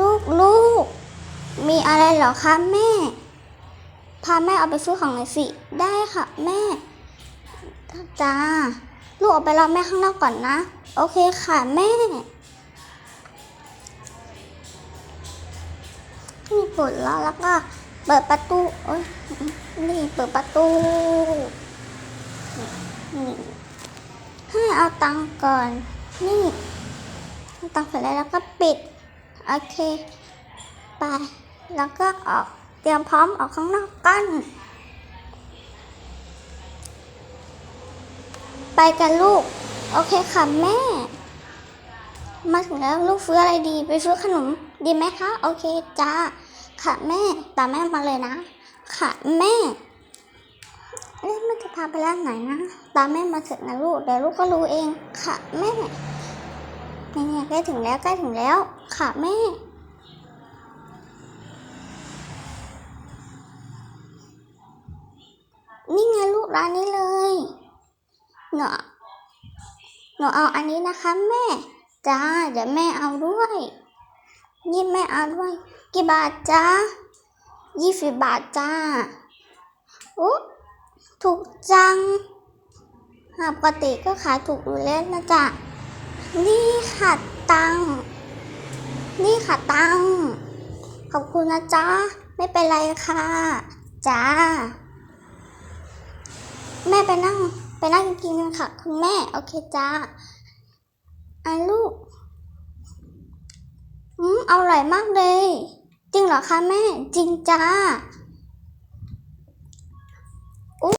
ลูกลูก มีอะไรเหรอคะแม่ พาแม่เอาไปซื้อของหน่อยสิ ได้ค่ะแม่ จ้า ลูกออกไปรอแม่ข้างนอกก่อนนะ โอเคค่ะแม่นี่เปิดแล้วแล้วก็เปิดประตูโอ้ยนี่เปิดประตูนี่ให้เอาตังก่อน นี่ ตังเสร็จแล้วแล้วก็ปิด โอเค ไป แล้วก็ออก เตรียมพร้อมออกข้างนอกกัน ไปกันลูก โอเคค่ะแม่ มาถึงแล้วลูกซื้ออะไรดี ไปซื้อขนมดีไหมคะ โอเคจ้า ค่ะแม่ ตามแม่มาเลยนะ ค่ะแม่เอ๊ะแม่จะพาไปร้านไหนนะ ตามแม่มาเถอะนะลูก เดี๋ยวลูกก็รู้เอง ค่ะแม่ เนี่ยใกล้ถึงแล้วใกล้ถึงแล้ว ค่ะแม่ นี่ไงลูกร้านนี้เลยหนูหนูเอาอันนี้นะคะแม่ จ้า เดี๋ยวแม่เอาด้วยนี่แม่เอาด้วย กี่บาทจ้ายี่สิบบาทจ้าโอ้ถูกจังหาปกติก็ขายถูกอยู่แล้วนะจ๊ะนี่ ค่ะตัง นี่ค่ะตัง ขอบคุณนะจ๊ะ ไม่เป็นไรค่ะจ้า แม่ไปนั่ง ไปนั่งกินกันค่ะ คุณแม่ โอเคจ้าอะลูก อืมอร่อยมากเลย จริงเหรอคะแม่ จริงจ้า